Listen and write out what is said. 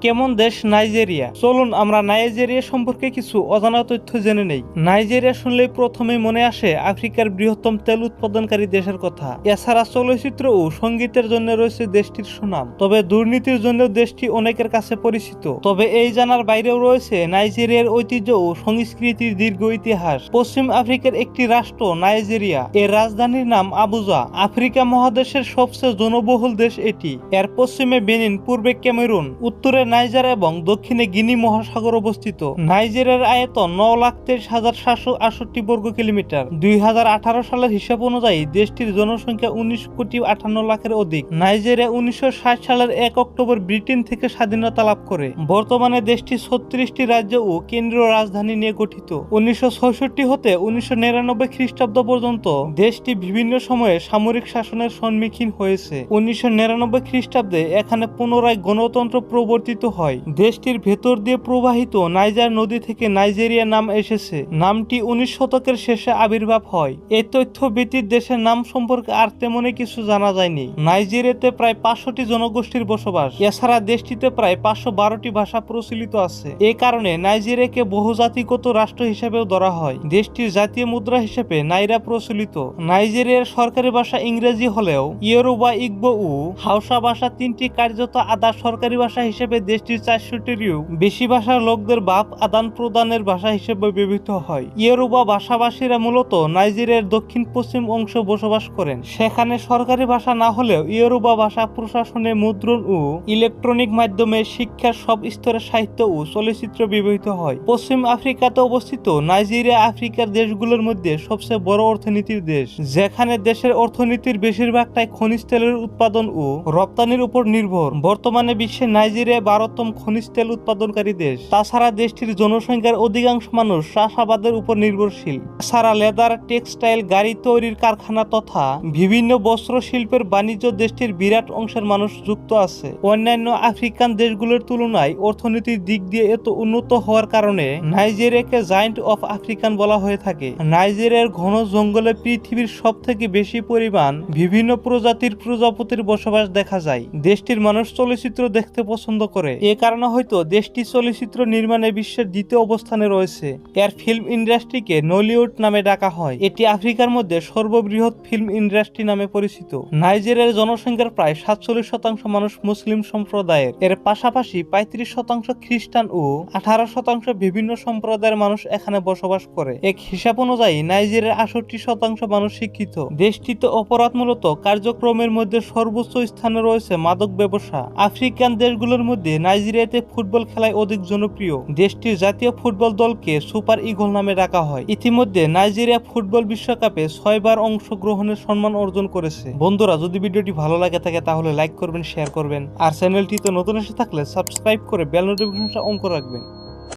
কেমন দেশ? নাইজেরিয়া। চলুন, আমরা নাইজেরিয়া সম্পর্কে কিছু অজানা তথ্য জেনে নেই। নাইজেরিয়া শুনলেই প্রথমেই মনে আসে আফ্রিকার বৃহত্তম তেল উৎপাদনকারী দেশের কথা। এছাড়া চলচ্চিত্র ও সঙ্গীতের জন্য রয়েছে দেশটির সুনাম। তবে দুর্নীতির জন্য দেশটি অনেকের কাছে পরিচিত। তবে এই জানার বাইরেও রয়েছে নাইজেরিয়ার ঐতিহ্য ও সংস্কৃতির দীর্ঘ ইতিহাস। পশ্চিম আফ্রিকার একটি রাষ্ট্র, নাইজেরিয়া। এর রাজধানীর নাম আবুজা। আফ্রিকা মহাদেশের সবচেয়ে জনবহুল দেশ এটি। এর পশ্চিমে বেনিন, পূর্বে ক্যামেরুন, উত্তরে নাইজার এবং দক্ষিণে গিনি মহাসাগর অবস্থিত। নাইজেরিয়ার আয়তন ন লাখ তেইশ হাজার সাতশো আটষট্টি বর্গ কিলোমিটার। দুই হাজার আঠারো সালের হিসাব অনুযায়ী দেশটির জনসংখ্যা উনিশ কোটি আটান্ন লাখের অধিক। নাইজেরিয়া উনিশশো ষাট সালের এক অক্টোবর ব্রিটেন থেকে স্বাধীনতা লাভ করে। বর্তমানে দেশটি ছত্রিশটি রাজ্য ও কেন্দ্রীয় রাজধানী নিয়ে গঠিত। উনিশশো হতে উনিশশো নিরানব্বই খ্রিস্টাব্দ পর্যন্ত দেশটি বিভিন্ন সময়ে সামরিক শাসনের সম্মুখীন হয়েছে। উনিশশো নিরানব্বই খ্রিস্টাব্দে এখানে পুনরায় গণতন্ত্র প্রবর্তিত হয়। দেশটির ভেতর দিয়ে প্রবাহিত নাইজার নদী থেকে নাইজেরিয়া নাম এসেছে। নামটি উনিশ শতকের শেষে আবির্ভাব হয়। এই তথ্য ব্যতীত দেশের নাম সম্পর্কে আর তেমনই কিছু জানা যায়নি। নাইজেরিয়াতে প্রায় পাঁচশোটি জনগোষ্ঠীর বসবাস। এছাড়া দেশটিতে প্রায় পাঁচশো বারোটি ভাষা প্রচলিত আছে। এ কারণে নাইজেরিয়াকে বহুজাতিগত রাষ্ট্র হিসেবেও ধরা হয়। দেশটির জাতীয় মুদ্রা হিসেবে নাইরা প্রচলিত। নাইজেরিয়ার সরকারি ভাষা ইংরেজি হলেও ইয়োরোবা, ইগবো ও হাউসা ভাষা তিনটি কার্যত আদা সরকারি ভাষা হিসেবে দেশটির চারশোটিরও বেশি ভাষার লোকদের বাপ আদান প্রদানের ভাষা হিসেবে ব্যবহৃত হয়। ইয়োরোবা ভাষাভাষীরা মূলত নাইজেরিয়ার দক্ষিণ পশ্চিম অংশ বসবাস করেন। সেখানে সরকারি ভাষা না হলেও ইয়োরোবা ভাষা প্রশাসনে মুদ্রণ ও ইলেকট্রনিক মাধ্যমে শিক্ষার সব স্তরের সাহিত্য ও চলচ্চিত্র ব্যবহৃত হয়। পশ্চিম আফ্রিকাতে অবস্থিত নাইজেরিয়া আফ্রিকার দেশগুলোর মধ্যে সবচেয়ে বড় অর্থনীতির দেশ, যেখানে দেশের অর্থনীতির বেশিরভাগটাই খনিজ তেলের উৎপাদন ও রপ্তানির উপর নির্ভর। বর্তমানে বিশ্বে নাইজেরিয়া বারোতম খনিজ তেল উৎপাদনকারী দেশ। তাছাড়া দেশটির জনসংখ্যার অধিকাংশ মানুষ চাষাবাদের উপর নির্ভরশীল। ছাড়া লেদার, টেক্সটাইল, গাড়ি তৈরির কারখানা তথা বিভিন্ন বস্ত্র শিল্পের বাণিজ্য দেশটির বিরাট অংশের মানুষ যুক্ত আছে। অন্যান্য আফ্রিকান দেশগুলোর তুলনায় অর্থনীতির দিক দিয়ে এত উন্নত হওয়ার কারণে নাইজেরিয়াকে জায়েন্ট অফ আফ্রিকান বলা হয়ে থাকে। নাইজেরিয়ার ঘন জঙ্গলে পৃথিবীর সব থেকে বেশি পরিমাণ বিভিন্ন প্রজাতির প্রজাপতির বসবাস দেখা যায়। দেশটির মানুষ চলচ্চিত্র দেখতে পছন্দ করে এ কারণে হয়তো দেশটি চলচ্চিত্র নির্মাণে বিশ্বের দ্বিতীয় অবস্থানে রয়েছে। এর ফিল্ম ইন্ডাস্ট্রিকে নলিউড নামে ডাকা হয়। এটি আফ্রিকার মধ্যে সর্ববৃহৎ ফিল্ম ইন্ডাস্ট্রি নামে পরিচিত। নাইজেরিয়ার জনসংখ্যার প্রায় সাতচল্লিশ শতাংশ মানুষ মুসলিম সম্প্রদায়ের। এর পাশাপাশি পঁয়ত্রিশ শতাংশ খ্রিস্টান ও আঠারো শতাংশ বিভিন্ন সম্প্রদায়ের মানুষ এখানে বসবাস করে। এক হিসাব অনুযায়ী, নাইজেরিয়ার আষট্টি শতাংশ মানুষ শিক্ষিত। দেশটিতে অপরাধ মূলত কার্যক্রমের মধ্যে সর্বোচ্চ স্থানে রয়েছে মাদক ব্যবসা। আফ্রিকান দেশগুলোর মধ্যে নাইজেরিয়াতে ফুটবল খেলায় অধিক জনপ্রিয়। দেশটির জাতীয় ফুটবল দলকে সুপার ইগল নামে ডাকা হয়। ইতিমধ্যে নাইজেরিয়া ফুটবল বিশ্বকাপে ছয়বার অংশগ্রহণের সম্মান অর্জন করেছে। বন্ধুরা, যদি ভিডিওটি ভালো লাগে থাকে, তাহলে লাইক করবেন, শেয়ার করবেন। আর চ্যানেলটিতে নতুন এসে থাকলে সাবস্ক্রাইব করে বেল নোটিফিকেশনটা অন করে রাখবেন।